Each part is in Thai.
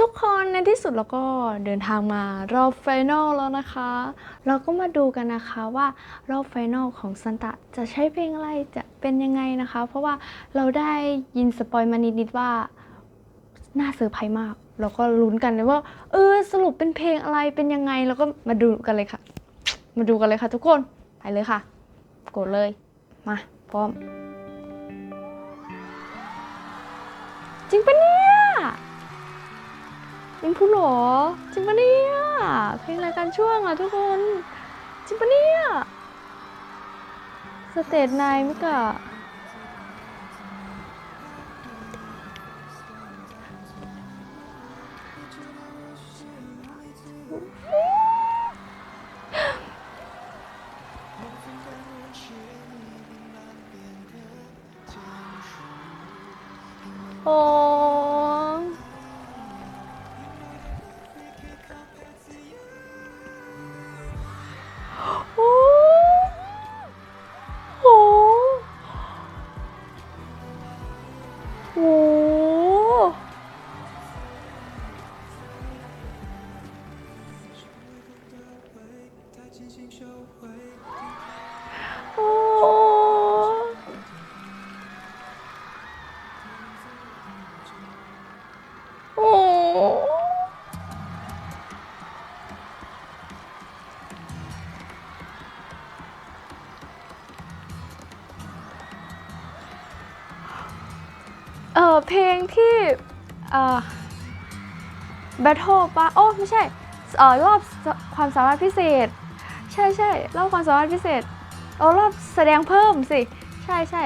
ทุกคนในที่สุดเราก็เดินทางมารอบไฟนอลแล้วนะคะ เราก็มาดูกันนะคะว่ารอบไฟนอลของซันตะจะใช้เพลงอะไรจะเป็นยังไงนะคะ เพราะว่าเราได้ยินสปอยมานิดๆว่าน่าเซอร์ไพรส์มาก เราก็ลุ้นกันเลยว่า เออสรุปเป็นเพลงอะไรเป็นยังไงแล้วก็มาดูกันเลยค่ะ มาดูกันเลยค่ะ ทุกคนไปเลยค่ะ กดเลยมาพร้อม จริงปะเนี่ย งพูดหรอจริงปะเนี่ยเพลงรายการช่วงอะทุกคนจริงปะเนี่ยสเตจไนมิกะ โอเพลงที่เอ่อ Battle ปะโอ้ไม่ใช่เออรอบความสามารถพิเศษ ใช่ใช่รอบความสามารถพิเศษเออรอบแสดงเพิ่มสิ ใช่ใช่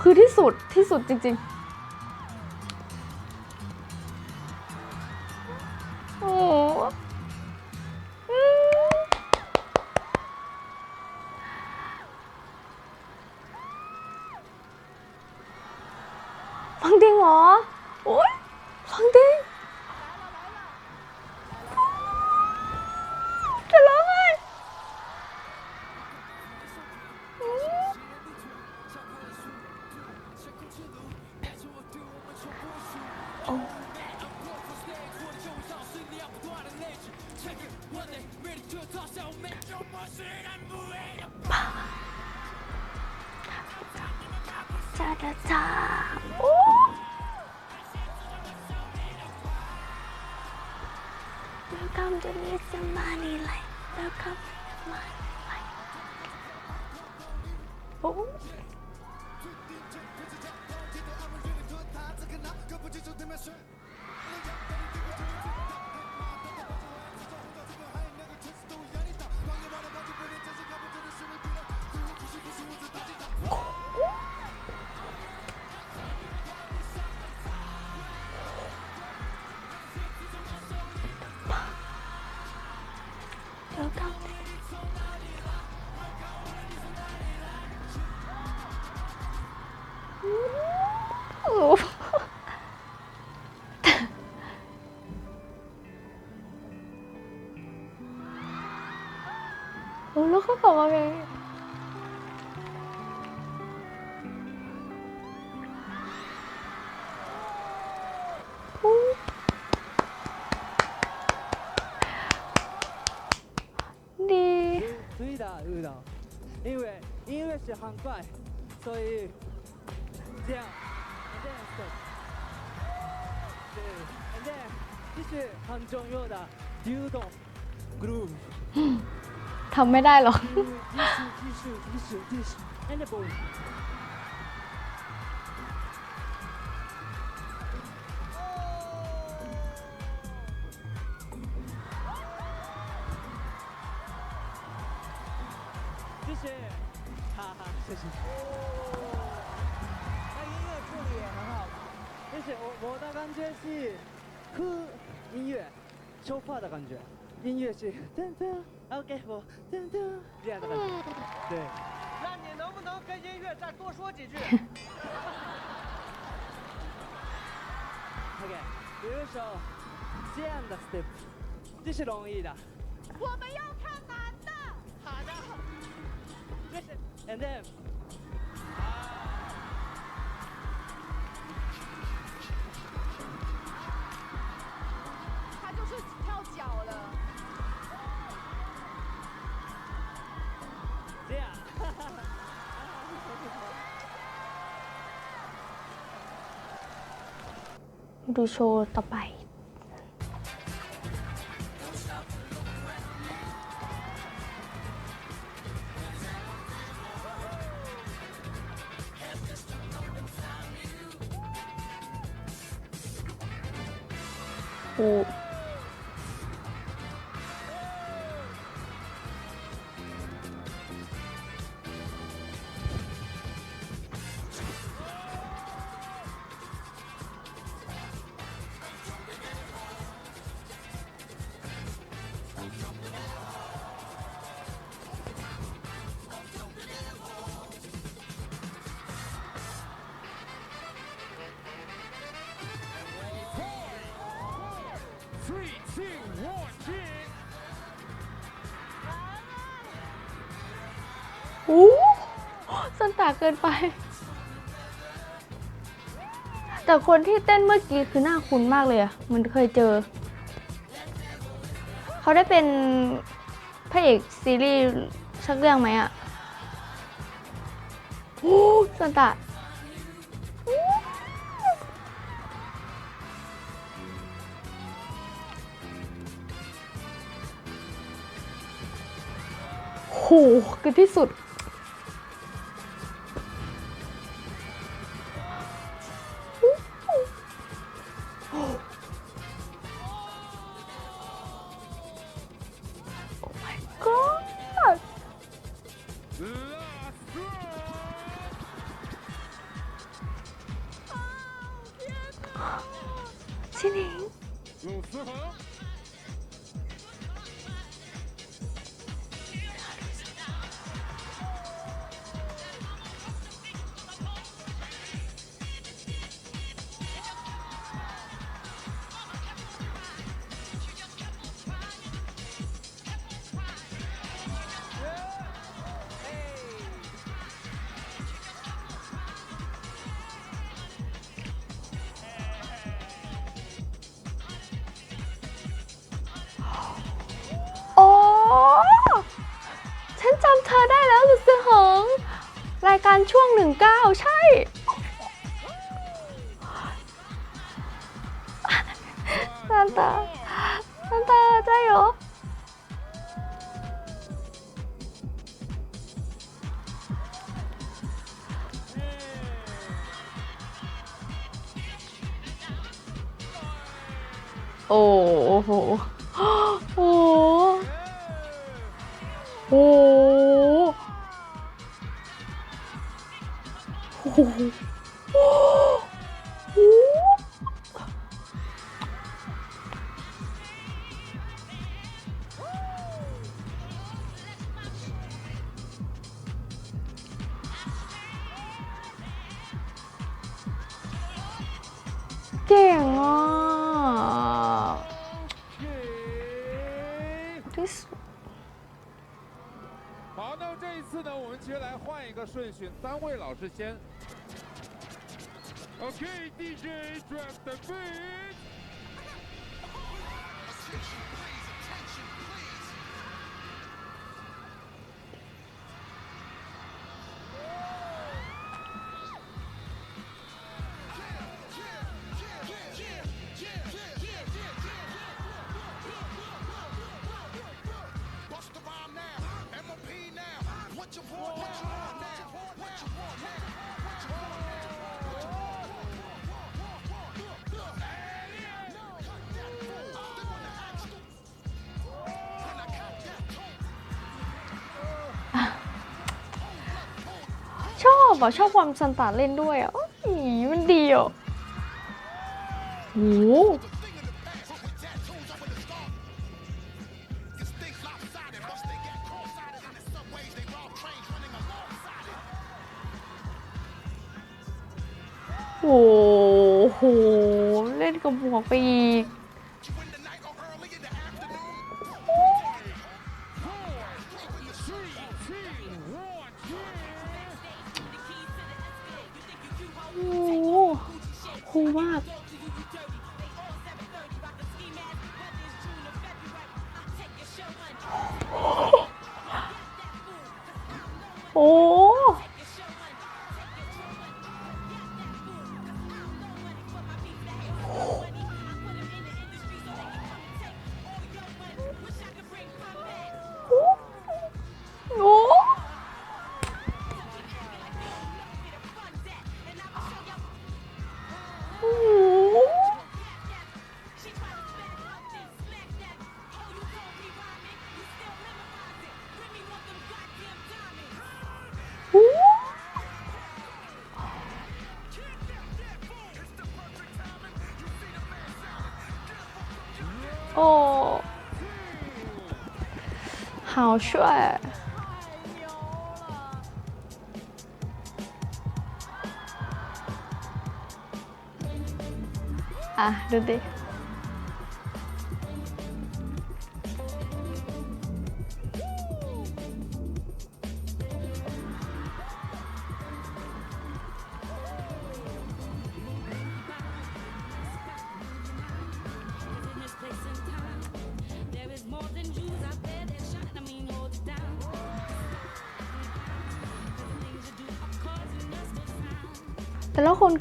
คือที่สุดที่สุดจริง ๆ จ้าจ้าจ้าโอ้ Welcome to Mr. Money Life. Welcome loco como que... Uh. Đi. 对的，对的，因为因为是很快，所以这样，这样子，对，and then 这是很重要的流动 groove。ำไม่ได้หรอก 技术技术技术技术，and boom，谢谢，哈哈，谢谢。那音乐处理也很好，就是我我的感觉是酷音乐，说话的感觉，音乐是噔噔 ，OK，我噔噔这样的感觉，对。那你能不能跟音乐再多说几句？OK，比如说这样的 step，这是容易的。我们要看男的。好的。and then ดูโชว์ต่อไป Three, two, one, kick! โอ้สันตาเกินไป แต่คนที่เต้นเมื่อกี้คือหน้าคุ้นมากเลยอะมันเคยเจอ เขาได้เป็นพระเอกซีรีส์สักเรื่องไหมอะโอ้สันตา โหคือที่สุด การช่วง 19 ใช่ ซานตา ซานตาใจเหรอโอ้โห โอ้โห 接下，来换一个顺序，三位老师先。OK，DJ、drop the beat。 อบอะ ชอบความซันตาเล่นด้วยอะอีมันดีอะโอ้โหโอ้โห เล่นกับหมวกไปอีก มาก 好帅！อะดู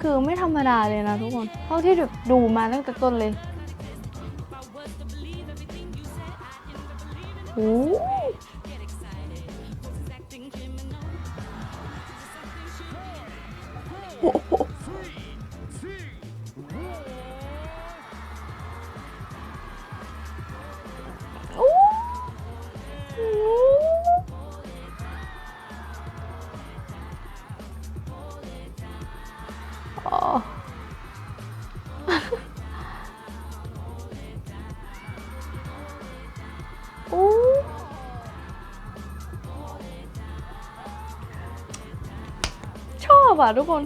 คือไม่ธรรมดาเลยนะทุกคน เท่าที่ดูมาตั้งแต่ต้นเลยโอ้โห อบอ่ะทุกคน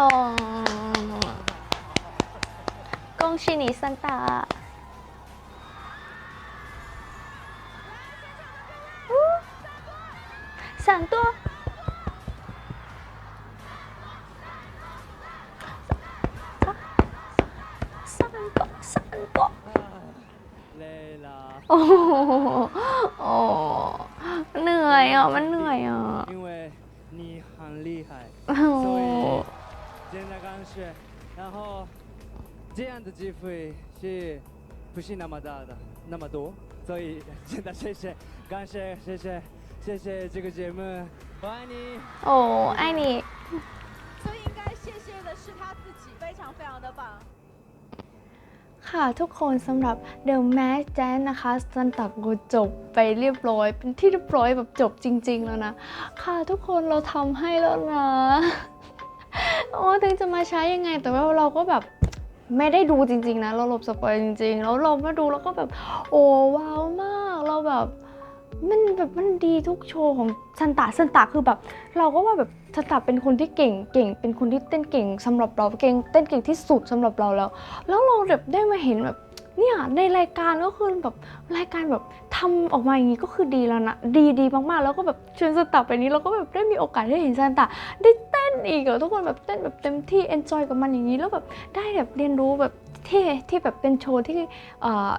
哦，恭喜你三大！哦闪多， นื่อยอ่ะ มันเหนื่อยอ่ะ 因为你很厉害， โอ้โห 今天刚学，然后这样的机会是不是那么大的那么多，所以真的谢谢，感谢谢谢谢谢这个节目，我爱你。 โอ้ไอ้นี่ 所以应该谢谢的是他自己，非常非常的棒。 ค่ะทุกคนสำหรับ The Mask แจนนะคะซันตักกูจบไปเรียบร้อย เป็นที่เรียบร้อยแบบจบจริง ๆ แล้วนะ ค่ะทุกคนเราทำให้แล้วนะโอ้ถึงจะมาใช้ยังไง แต่ว่าเราก็แบบไม่ได้ดูจริง ๆ นะ เราหลบสปอยจริง ๆ แล้วเรามาดูแล้วก็แบบ โอ้ว้าวมากเราแบบ มันแบบมันดีทุกโชว์ของซันตาซันตาคือแบบ เราก็ว่าแบบซันตาเป็นคนที่เก่งเก่ง เป็นคนที่เต้นเก่งสำหรับเราเก่งเต้นเก่งที่สุดสำหรับเราแล้ว แล้วเราแบบได้มาเห็นแบบเนี่ยในรายการก็คือแบบรายการแบบทำออกมาอย่างนี้ก็คือดีแล้วนะดีดีมากๆ แล้วก็แบบชิญซันตาไปนี้เราก็แบบได้มีโอกาสได้เห็นซันตาได้เต้นอีกอทุกคนแบบเต้นแบบเต็มที่เอนจอยกับมันอย่างนี้แล้วแบบได้แบบเรียนรู้แบบที่ที่แบบเป็นโชว์ที่อ่อเอ่อ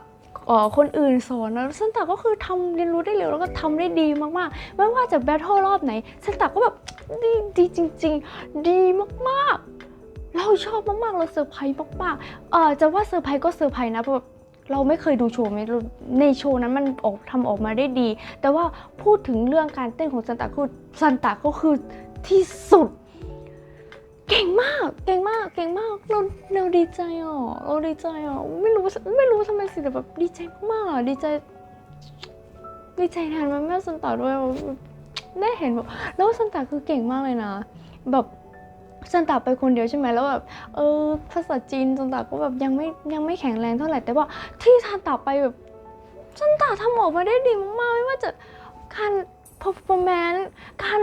คนอื่นสอนนะซันตาก็คือทำเรียนรู้ได้เร็วแล้วก็ทำได้ดีมากๆ ไม่ว่าจะแบทเทิลรอบไหนซันตาก็แบบดีดีจริง ๆ ดีมากๆ เราชอบมากๆ เราเซอร์ไพรส์มากๆเออจะว่าเซอร์ไพรส์ก็เซอร์ไพรส์นะเพราะแบบเราไม่เคยดูโชว์ในโชว์นั้นมันออกทำออกมาได้ดี แต่ว่าพูดถึงเรื่องการเต้นของซันตาคือซันตาก็คือที่สุด เก่งมาก เก่งมาก เก่งมาก เราเราดีใจอะเราดีใจอะ ไม่รู้ ไม่รู้ทำไมสิแต่แบบดีใจมากๆดีใจ ดีใจแทนมันแม่สันตาด้วย ได้เห็นแบบ แล้วสันตาคือเก่งมากเลยนะ แบบสันตาไปคนเดียวใช่ไหมแล้วแบบเออภาษาจีนสันตาก็แบบยังไม่ยังไม่แข็งแรงเท่าไหร่แต่ว่าที่สันตาไปแบบสันตาทำออกมาได้ดีมากๆไม่ว่าจะการ performance การ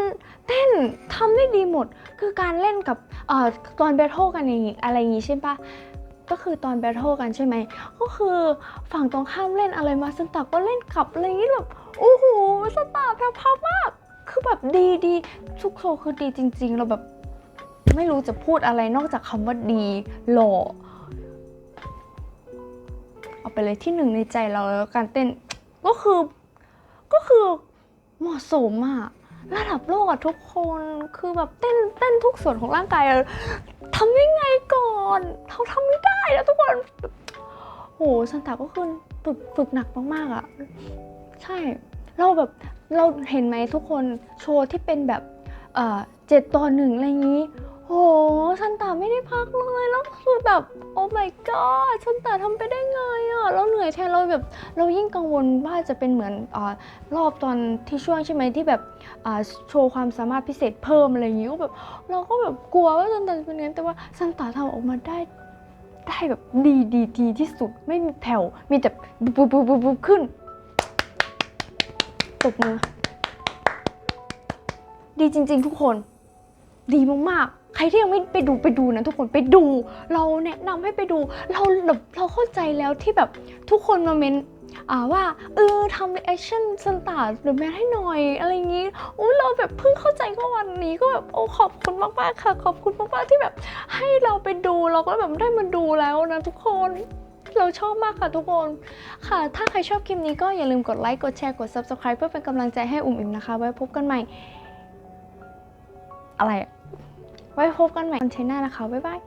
เต้นทำได้ดีหมด คือการเล่นกับเอ่อตอนแบทเทิลกันอย่างงี้อะไรอย่างงี้ใช่ปะก็คือตอนแบทเทิลกันใช่ไหม ก็คือฝั่งตรงข้ามเล่นอะไรมาสันตาก็เล่นกลับอะไรอย่างงี้แบบโอ้โหสตาร์แพรวพาวมาก คือแบบดีดีทุกโชว์คือดีจริง ๆ เราแบบไม่รู้จะพูดอะไรนอกจากคำว่าดีหล่อเอาไปเลยที่หนึ่งในใจเราแล้วการเต้นก็คือก็คือ เหมาะสมอะระดับโลกอะทุกคนคือแบบเต้นเต้นทุกส่วนของร่างกายอะทำยังไงก่อนเขาทำไม่ได้แล้วทุกคนโหสันตาก็คือฝึกฝึกหนักมากๆอะใช่เราแบบเราเห็นไหมทุกคนโชว์ที่เป็นแบบเอ่อเจ็ดต่อหนึ่งอะไรอย่างนี้ โหชันตาไม่ได้พักเลยแล้วคือแบบโอ้ my god ชันตาทำไปได้ไงอะเราเหนื่อยแทนเราแบบ เรายิ่งกังวลว่าจะเป็นเหมือนอรอบตอนที่ช่วงใช่ไหมที่แบบโชว์ความสามารถพิเศษเพิ่มอะไรอย่างนี้ก็แบบ เราก็แบบกลัวว่าชันตาจะเป็นงั้นแต่ว่าชันตาทำออกมาได้ได้แบบดีดีดีที่สุดไม่มีแผ่วมีแต่บุบบุบบุบบุบขึ้นตบมือดีจริง ๆ ทุกคน ดีมากๆ ใครที่ยังไม่ไปดูไปดูนะทุกคนไปดู เราแนะนำให้ไปดู เราแบบเราเข้าใจแล้วที่แบบทุกคนมาเมนว่าเออทำ reaction สตาร์หรือแมนให้หน่อย อะไรอย่างนี้อุ้ยเราแบบเพิ่งเข้าใจก็วันนี้ก็แบบโอ้ขอบคุณมากๆค่ะ ขอบคุณมากๆที่แบบให้เราไปดูเราก็แบบได้มาดูแล้วนะทุกคนเราชอบมากค่ะทุกคนค่ะ ถ้าใครชอบคลิปนี้ก็อย่าลืมกดไลค์กดแชร์กด subscribe เพื่อเป็นกำลังใจให้อุ่มอิ่มนะคะ ไว้พบกันใหม่ อะไรอะ ไว้พบกันใหม่คอนเทนต์หน้านะคะ บ๊ายบาย